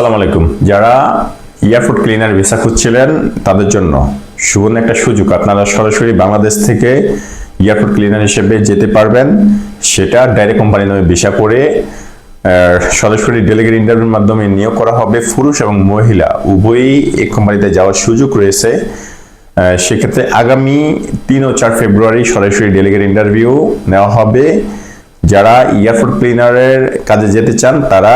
আসসালামু আলাইকুম। যারা এয়ারপোর্ট ক্লিনার ভিসা খুঁজছিলেন, তাদের জন্য সুবর্ণ একটা সুযোগ। আপনারা সরাসরি বাংলাদেশ থেকে এয়ারপোর্ট ক্লিনার হিসেবে যেতে পারবেন। সেটা ডাইরেক্ট কোম্পানি নামে ভিসা করে সরাসরি ডেলিগেট ইন্টারভিউর মাধ্যমে নিয়োগ করা হবে পুরুষ এবং মহিলা। উভয়ই এই কোম্পানিতে যাওয়ার সুযোগ রয়েছে। সেক্ষেত্রে আগামী তিন ও চার ফেব্রুয়ারি সরাসরি ডেলিগেট ইন্টারভিউ নেওয়া হবে। যারা এয়ারপোর্ট ক্লিনারের কাজে যেতে চান, তারা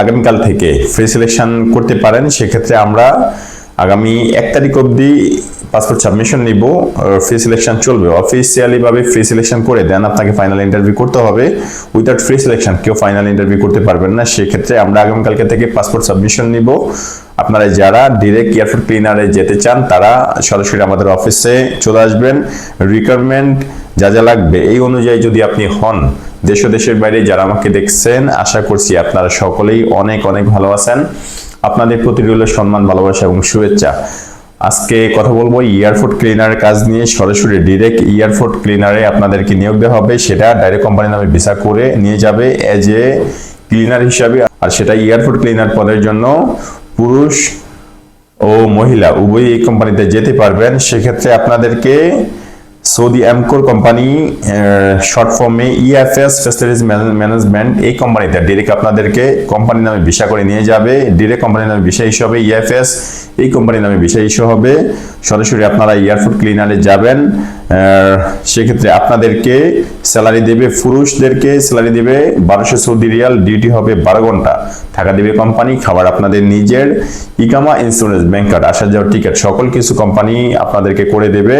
আগামীকাল থেকে ফ্রি সিলেকশন করতে পারেন সেক্ষেত্রে আমরা আগামী এক তারিখ অবধি পাসপোর্ট সাবমিশন নিব ফ্রি সিলেকশন চলবে। অফিসিয়ালি ভাবে ফ্রি সিলেকশন করে দেন, আপনাকে ফাইনাল ইন্টারভিউ করতে হবে। উইদাউট ফ্রি সিলেকশন কেউ ফাইনাল ইন্টারভিউ করতে পারবেন না। সেক্ষেত্রে আমরা আগামীকালকে থেকে পাসপোর্ট সাবমিশন নিব। আপনারা যারা ডিরেক্ট এয়ারপোর্ট ক্লিনারে যেতে চান, তারা সরাসরি আমাদের অফিসে চলে আসবেন। রিকোয়ারমেন্ট যা যা লাগবে, এই অনুযায়ী যদি আপনি হন দেশ দেশের বাইরে যারা আমাকে দেখছেন, আশা করছি আপনারা সকলেই অনেক অনেক ভালো আছেন। আপনাদের প্রতি রইল সম্মান, ভালোবাসা এবং শুভেচ্ছা। আজকে কথা বলব এয়ারপোর্ট ক্লিনার কাজ নিয়ে। সরাসরি ডিরেক্ট এয়ারপোর্ট ক্লিনারে আপনাদেরকে নিয়োগ দেওয়া হবে। সেটা ডাইরেক্ট কোম্পানি নামে ভিসা করে নিয়ে যাবে এজ এ ক্লিনার হিসাবে। আর সেটা এয়ারপোর্ট ক্লিনার পদের জন্য পুরুষ ও মহিলা, উভয়ই এই কোম্পানিতে যেতে পারবেন। সেক্ষেত্রে আপনাদেরকে সৌদি অ্যামকোর কোম্পানি শর্ট ফর্মে ইএফএস ফ্যাসিলিটিস ম্যানেজমেন্ট এই কোম্পানিতে ডিরেক্ট আপনাদেরকে কোম্পানি নামে ভিসা করে নিয়ে যাবে। ডিরেক্ট কোম্পানি নামে ভিসা ইস্যু হবে ইএফএস এই কোম্পানি নামে ভিসা ইস্যু হবে। সরাসরি আপনারা এয়ারপোর্ট ক্লিনারে যাবেন। সেক্ষেত্রে আপনাদেরকে স্যালারি দেবে পুরুষদেরকে স্যালারি দেবে বারোশো সৌদি রিয়াল ডিউটি হবে বারো ঘণ্টা। টাকা দেবে কোম্পানি খাবার আপনাদের নিজের। ইকামা ইন্স্যুরেন্স ব্যাংক কার্ড আসা যাওয়ার টিকিট সকল কিছু কোম্পানি আপনাদেরকে করে দেবে।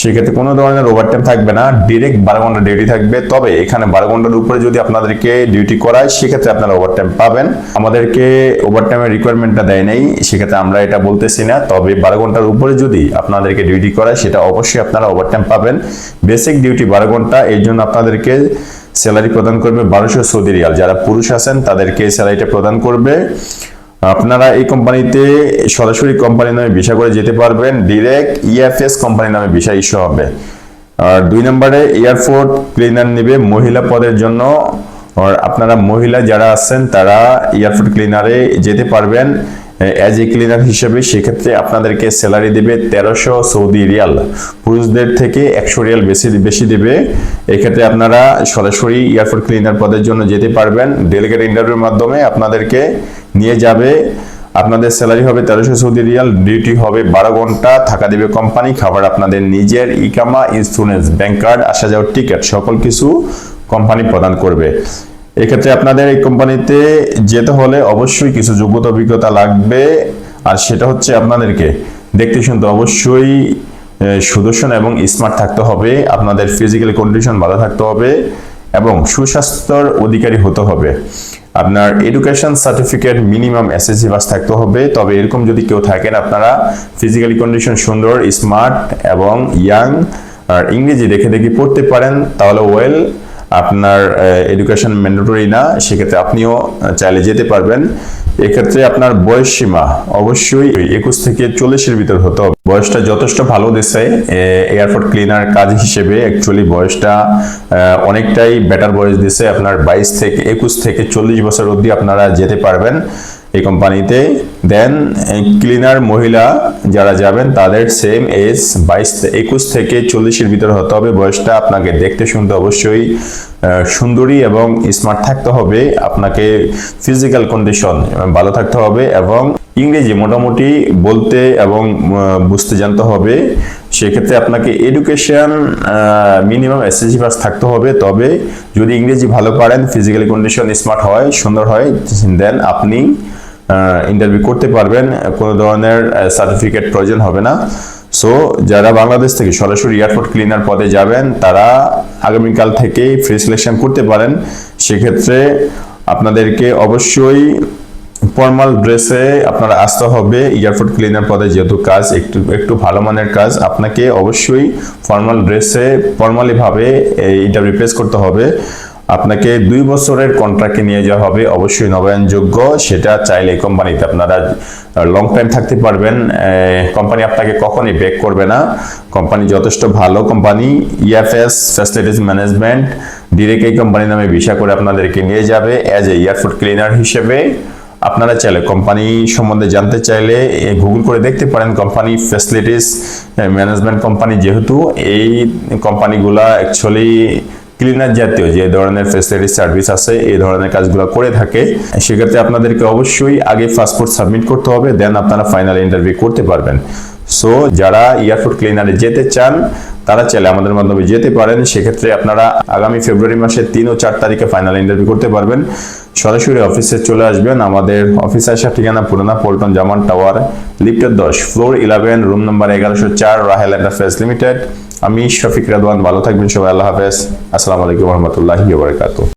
সেক্ষেত্রে কোনো ধরনের ওভারটাইম থাকবে না ডিরেক্ট বারো ঘণ্টা ডিউটি থাকবে। তবে এখানে বারো ঘণ্টার উপরে যদি আপনাদেরকে ডিউটি করায়, সেক্ষেত্রে আপনারা ওভারটাইম পাবেন। আমাদেরকে ওভারটাইমের রিকোয়ারমেন্টটা দেয় নাই, সেক্ষেত্রে আমরা এটা বলতেছি না। তবে বারো ঘণ্টার উপরে যদি আপনাদেরকে ডিউটি করায়, সেটা অবশ্যই আপনারা ওভারটাইম পাবেন। বেসিক ডিউটি বারো ঘণ্টা এই জন্য আপনাদেরকে স্যালারি প্রদান করবে বারোশো সৌদি রিয়াল। যারা পুরুষ আছেন, তাদেরকে স্যালারিটা প্রদান করবে। আপনারা এই কোম্পানিতে সরাসরি কোম্পানি নামে ভিসা করে যেতে পারবেন। ডিরেক্ট ইএফএস কোম্পানি নামে ভিসা ইস্যু হবে। আর দুই নম্বরে এয়ারপোর্ট ক্লিনার নেবে মহিলা পদের জন্য। আর আপনারা মহিলা যারা আছেন, তারা এয়ারপোর্ট ক্লিনারে যেতে পারবেন। অ্যাজ এ ক্লিনার হিসেবে সেক্ষেত্রে আপনাদেরকে স্যালারি দেবে তেরোশো সৌদি রিয়াল। পুরুষদের থেকে একশো রিয়াল বেশি বেশি দেবে। এক্ষেত্রে আপনারা সরাসরি এয়ারপোর্ট ক্লিনার পদের জন্য যেতে পারবেন। ডেলিগেট ইন্টারভিউর মাধ্যমে আপনাদেরকে নিয়ে যাবে। আপনাদের স্যালারি হবে তেরোশো সৌদি রিয়াল ডিউটি হবে বারো ঘণ্টা, থাকা দেবে কোম্পানি খাবার আপনাদের নিজের, ইকামা ইন্স্যুরেন্স ব্যাংক কার্ড আসা যাওয়ার টিকিট সকল কিছু কোম্পানি প্রদান করবে। এক্ষেত্রে আপনাদের এই কোম্পানিতে যেতে হলে অবশ্যই কিছু যোগ্যতা, অভিজ্ঞতা লাগবে। আর সেটা হচ্ছে আপনাদেরকে দেখতে শুনতে অবশ্যই সুদর্শন এবং স্মার্ট থাকতে হবে। আপনাদের ফিজিক্যাল কন্ডিশন ভালো থাকতে হবে এবং সুস্বাস্থ্যর অধিকারী হতে হবে। আপনার education certificate minimum SSC pass থাকতে হবে। তবে এরকম যদি কেউ থাকেন, আপনারা ফিজিক্যালি কন্ডিশন সুন্দর স্মার্ট এবং ইয়াং আর ইংরেজি দেখে দেখে পড়তে পারেন, তাহলে ওয়েল আপনার এডুকেশন ম্যান্ডেটরি না, সেক্ষেত্রে আপনিও চাইলে যেতে পারবেন। এক্ষেত্রে আপনার বয়স সীমা অবশ্যই একুশ থেকে চল্লিশের ভিতর হতো বয়সটা যথেষ্ট ভালো দিছে এয়ারপোর্ট ক্লিনার কাজ হিসেবে অ্যাকচুয়ালি বয়সটা অনেকটাই বেটার বয়স দিছে। আপনার বাইশ থেকে একুশ থেকে চল্লিশ বছর অবধি আপনারা যেতে পারবেন। এই কোম্পানিতে। দেন ক্লিনার মহিলা যারা যাবেন, তাদের সেম এজ বাইশ একুশ থেকে চল্লিশের ভিতরে হতে হবে। বয়সটা আপনাকে দেখতে শুনতে অবশ্যই সুন্দরী এবং স্মার্ট থাকতে হবে। আপনাকে ফিজিক্যাল কন্ডিশন ভালো থাকতে হবে এবং ইংরেজি মোটামুটি বলতে এবং বুঝতে জানতে হবে। সেক্ষেত্রে আপনাকে এডুকেশন মিনিমাম এসএসসি পাস থাকতে হবে। তবে যদি ইংরেজি ভালো পারেন ফিজিক্যাল কন্ডিশন স্মার্ট হয়, সুন্দর হয় দেন আপনি ইন্টারভিউ করতে পারবেন, কোনো ধরনের সার্টিফিকেট প্রয়োজন হবে না। সো যারা বাংলাদেশ থেকে সরাসরি এয়ারপোর্ট ক্লিনার পদে যাবেন, তারা আগামীকাল থেকেই ফ্রি সিলেকশন করতে পারেন। সেক্ষেত্রে আপনাদেরকে অবশ্যই ফর্মাল ড্রেসে আপনারা আসতে হবে। এয়ারপোর্ট ক্লিনার পদে যেহেতু কাজ, একটু একটু ভালো মানের কাজ, আপনাকে অবশ্যই ফর্মাল ড্রেসে ফর্মালি ভাবে, এই ইন্টারভিউ ফেস করতে হবে। আপনাকে দুই বছরের কন্ট্রাক্টে নিয়ে যাওয়া হবে, অবশ্যই নবায়নযোগ্য, সেটা চাইলে এই কোম্পানিতে আপনারা লং টাইম থাকতে পারবেন। কোম্পানি আপনাকে কখনই ব্রেক করবে না। কোম্পানি যথেষ্ট ভালো company EFS facilities management direct এই কোম্পানি নামে ভিসা করে আপনাদেরকে নিয়ে যাবে অ্যাজ এ এয়ারপোর্ট ক্লিনার হিসেবে। আপনারা চাইলে কোম্পানি সম্বন্ধে জানতে চাইলে গুগল করে দেখতে পারেন কোম্পানি ফ্যাসিলিটিস ম্যানেজমেন্ট কোম্পানি যেহেতু, এই কোম্পানিগুলা অ্যাকচুয়ালি ক্লিনার জাতীয় যে ধরনের ফেসিলিটি সার্ভিস আছে, এই ধরনের কাজগুলো করে থাকে, সেক্ষেত্রে আপনাদেরকে অবশ্যই আগে পাসপোর্ট সাবমিট করতে হবে, দেন আপনারা ফাইনাল ইন্টারভিউ করতে পারবেন। সো, যারা এয়ারপোর্ট ক্লিনারে যেতে চান, তারা চাইলে আমাদের মাধ্যমে যেতে পারেন। সেক্ষেত্রে আপনারা আগামী ফেব্রুয়ারি মাসের তিন ও চার তারিখে ফাইনাল ইন্টারভিউ করতে পারবেন। সরাসরি অফিসে চলে আসবেন। আমাদের অফিস আসার ঠিকানা পুরোনা পল্টন জামান টাওয়ার, লিফটের দশ, ফ্লোর ইলেভেন, রুম নাম্বার এগারোশো চার, রাহেল এন্টারপ্রাইজ লিমিটেড। আমি শফিক রাদওয়ান ভালো থাকবেন সবাই আল্লাহ হাফেজ। আসসালামু আলাইকুম রহমতুল্লাহি বারকাতুহ।